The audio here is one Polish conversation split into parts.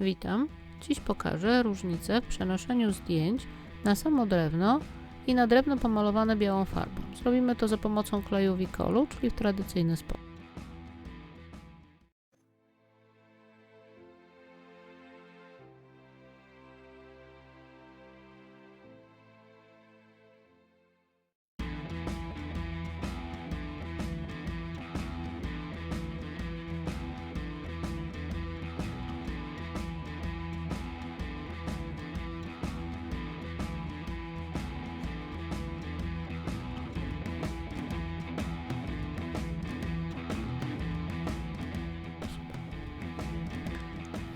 Witam. Dziś pokażę różnicę w przenoszeniu zdjęć na samo drewno i na drewno pomalowane białą farbą. Zrobimy to za pomocą kleju Wicolu, czyli w tradycyjny sposób.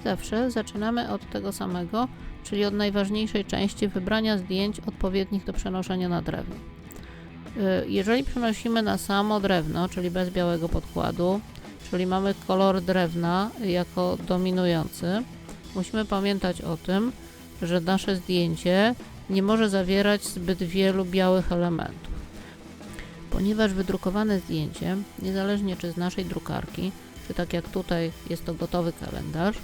Zawsze zaczynamy od tego samego, czyli od najważniejszej części wybrania zdjęć odpowiednich do przenoszenia na drewno. Y, Jeżeli przenosimy na samo drewno, czyli bez białego podkładu, czyli mamy kolor drewna jako dominujący, musimy pamiętać o tym, że nasze zdjęcie nie może zawierać zbyt wielu białych elementów. Ponieważ wydrukowane zdjęcie, niezależnie czy z naszej drukarki, czy tak jak tutaj jest to gotowy kalendarz,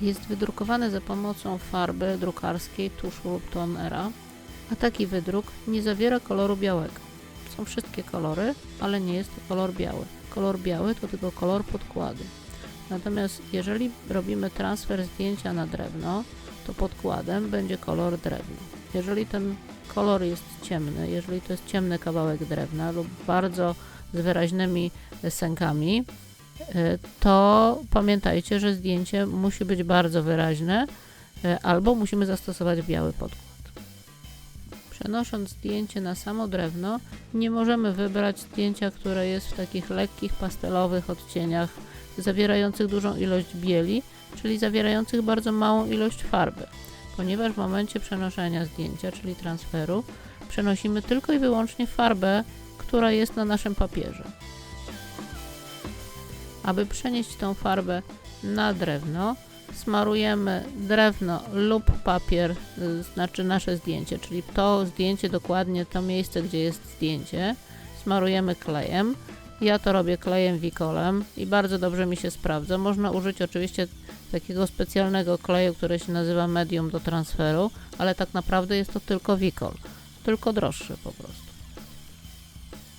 jest wydrukowany za pomocą farby drukarskiej, tuszu lub tonera, a taki wydruk nie zawiera koloru białego. Są wszystkie kolory, ale nie jest to kolor biały. Kolor biały to tylko kolor podkładu. Natomiast jeżeli robimy transfer zdjęcia na drewno, to podkładem będzie kolor drewna. Jeżeli ten kolor jest ciemny, jeżeli to jest ciemny kawałek drewna lub bardzo z wyraźnymi sękami, to pamiętajcie, że zdjęcie musi być bardzo wyraźne y, albo musimy zastosować biały podkład. Przenosząc zdjęcie na samo drewno, nie możemy wybrać zdjęcia, które jest w takich lekkich pastelowych odcieniach, zawierających dużą ilość bieli, czyli zawierających bardzo małą ilość farby, ponieważ w momencie przenoszenia zdjęcia, czyli transferu, przenosimy tylko i wyłącznie farbę, która jest na naszym papierze. Aby przenieść tą farbę na drewno, smarujemy drewno lub papier, y, znaczy nasze zdjęcie, czyli to zdjęcie dokładnie to miejsce, gdzie jest zdjęcie, smarujemy klejem. Ja to robię klejem Wicolem i bardzo dobrze mi się sprawdza. Można użyć oczywiście takiego specjalnego kleju, który się nazywa medium do transferu, ale tak naprawdę jest to tylko Wicol, tylko droższy po prostu.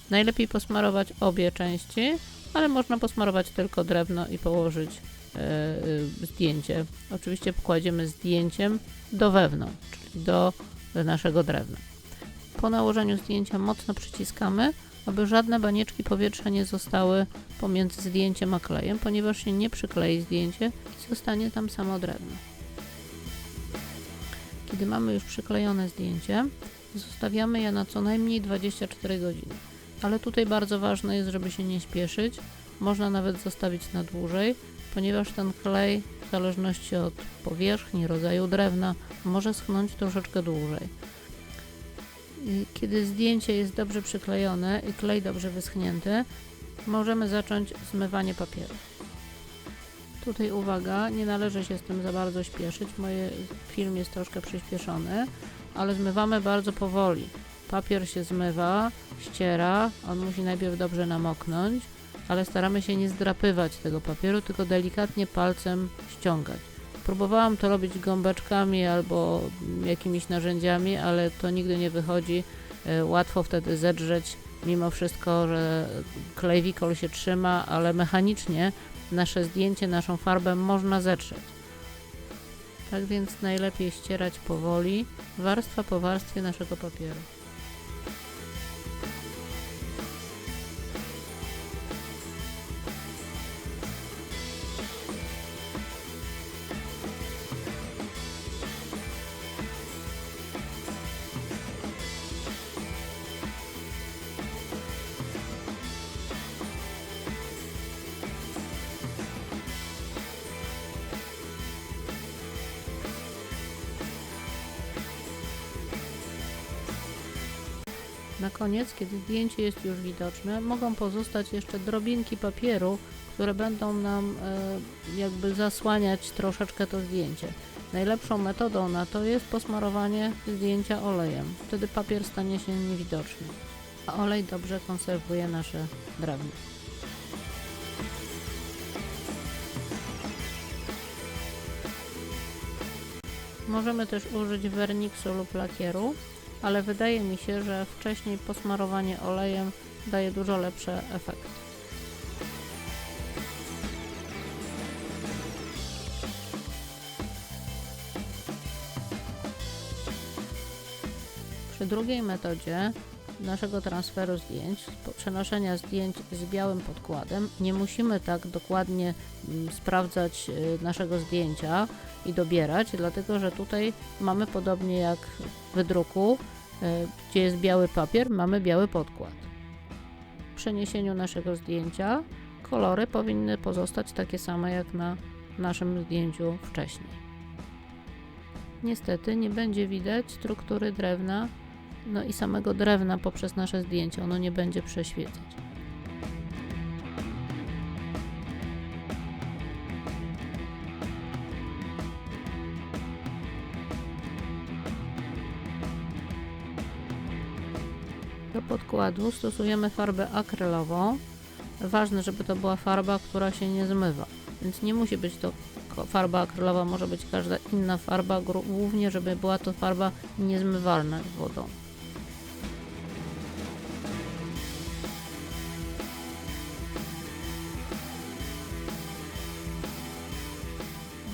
Najlepiej posmarować obie części, ale można posmarować tylko drewno i położyć e, e, zdjęcie. Oczywiście kładziemy zdjęciem do wewnątrz, czyli do naszego drewna. Po nałożeniu zdjęcia mocno przyciskamy, aby żadne banieczki powietrza nie zostały pomiędzy zdjęciem a klejem, ponieważ się nie przyklei zdjęcie i zostanie tam samo drewno. Kiedy mamy już przyklejone zdjęcie, zostawiamy je na co najmniej 24 godziny. Ale tutaj bardzo ważne jest, żeby się nie śpieszyć. Można nawet zostawić na dłużej, ponieważ ten klej, w zależności od powierzchni, rodzaju drewna, może schnąć troszeczkę dłużej. Kiedy zdjęcie jest dobrze przyklejone i klej dobrze wyschnięty, możemy zacząć zmywanie papieru. Tutaj uwaga, nie należy się z tym za bardzo śpieszyć. Mój film jest troszkę przyspieszony, ale zmywamy bardzo powoli. Papier się zmywa, ściera, on musi najpierw dobrze namoknąć, ale staramy się nie zdrapywać tego papieru, tylko delikatnie palcem ściągać. Próbowałam to robić gąbeczkami albo jakimiś narzędziami, ale to nigdy nie wychodzi. E, Łatwo wtedy zedrzeć, mimo wszystko, że klej Wicol się trzyma, ale mechanicznie nasze zdjęcie, naszą farbę można zetrzeć. Tak więc najlepiej ścierać powoli, warstwa po warstwie naszego papieru. Na koniec, kiedy zdjęcie jest już widoczne, mogą pozostać jeszcze drobinki papieru, które będą nam e, jakby zasłaniać troszeczkę to zdjęcie. Najlepszą metodą na to jest posmarowanie zdjęcia olejem. Wtedy papier stanie się niewidoczny, a olej dobrze konserwuje nasze drewno. Możemy też użyć werniksu lub lakieru, ale wydaje mi się, że wcześniej posmarowanie olejem daje dużo lepszy efekt. Przy drugiej metodzie naszego transferu zdjęć, przenoszenia zdjęć z białym podkładem, nie musimy tak dokładnie mm, sprawdzać y, naszego zdjęcia i dobierać, dlatego że tutaj mamy podobnie jak w wydruku, y, gdzie jest biały papier, mamy biały podkład. W przeniesieniu naszego zdjęcia kolory powinny pozostać takie same jak na naszym zdjęciu wcześniej. Niestety nie będzie widać struktury drewna, no i samego drewna poprzez nasze zdjęcie. Ono nie będzie przeświecać. Do podkładu stosujemy farbę akrylową. Ważne, żeby to była farba, która się nie zmywa. Więc nie musi być to farba akrylowa, może być każda inna farba, głównie żeby była to farba niezmywalna wodą.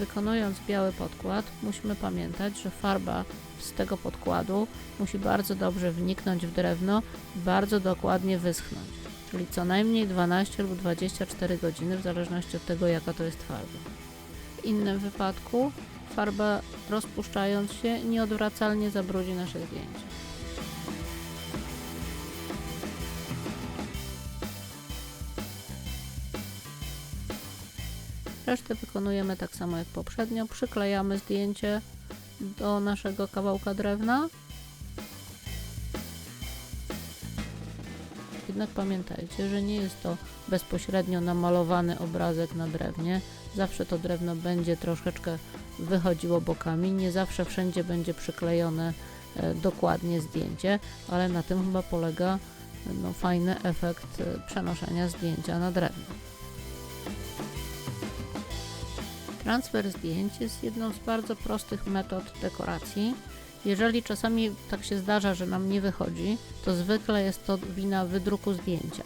Wykonując biały podkład, musimy pamiętać, że farba z tego podkładu musi bardzo dobrze wniknąć w drewno i bardzo dokładnie wyschnąć, czyli co najmniej 12 lub 24 godziny, w zależności od tego, jaka to jest farba. W innym wypadku farba rozpuszczając się nieodwracalnie zabrudzi nasze zdjęcie. Resztę wykonujemy tak samo jak poprzednio. Przyklejamy zdjęcie do naszego kawałka drewna. Jednak pamiętajcie, że nie jest to bezpośrednio namalowany obrazek na drewnie. Zawsze to drewno będzie troszeczkę wychodziło bokami. Nie zawsze wszędzie będzie przyklejone e, dokładnie zdjęcie, ale na tym chyba polega no, fajny efekt e, przenoszenia zdjęcia na drewno. Transfer zdjęć jest jedną z bardzo prostych metod dekoracji. Jeżeli czasami tak się zdarza, że nam nie wychodzi, to zwykle jest to wina wydruku zdjęcia.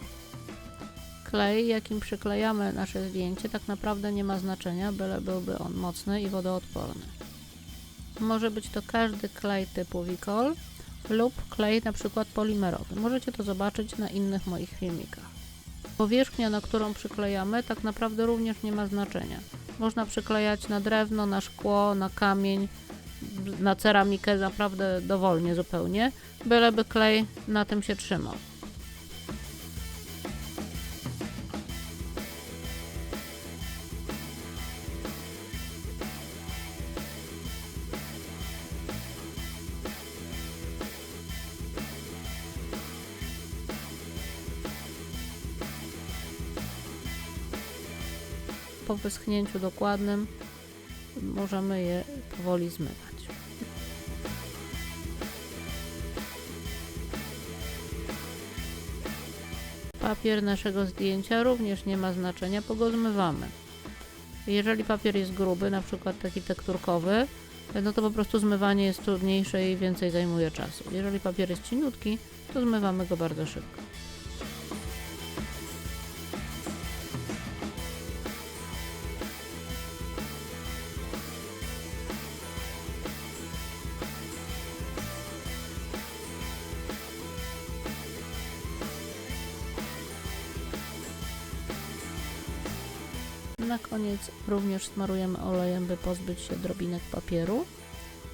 Klej, jakim przyklejamy nasze zdjęcie, tak naprawdę nie ma znaczenia, byle byłby on mocny i wodoodporny. Może być to każdy klej typu Wicol lub klej na przykład polimerowy. Możecie to zobaczyć na innych moich filmikach. Powierzchnia, na którą przyklejamy, tak naprawdę również nie ma znaczenia. Można przyklejać na drewno, na szkło, na kamień, na ceramikę naprawdę dowolnie zupełnie, byleby klej na tym się trzymał. Po wyschnięciu dokładnym możemy je powoli zmywać. Papier naszego zdjęcia również nie ma znaczenia, bo go zmywamy. Jeżeli papier jest gruby, na przykład taki tekturkowy, no to po prostu zmywanie jest trudniejsze i więcej zajmuje czasu. Jeżeli papier jest cieniutki, to zmywamy go bardzo szybko. Na koniec również smarujemy olejem, by pozbyć się drobinek papieru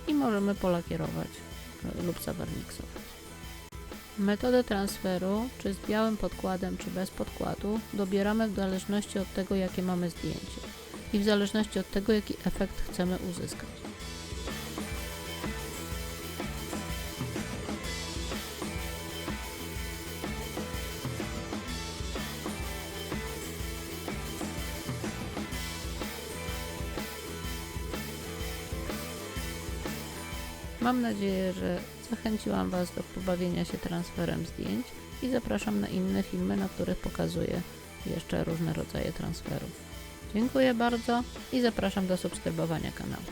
i możemy polakierować lub zawarniksować. Metodę transferu, czy z białym podkładem, czy bez podkładu, dobieramy w zależności od tego, jakie mamy zdjęcie i w zależności od tego, jaki efekt chcemy uzyskać. Mam nadzieję, że zachęciłam Was do pobawienia się transferem zdjęć i zapraszam na inne filmy, na których pokazuję jeszcze różne rodzaje transferów. Dziękuję bardzo i zapraszam do subskrybowania kanału.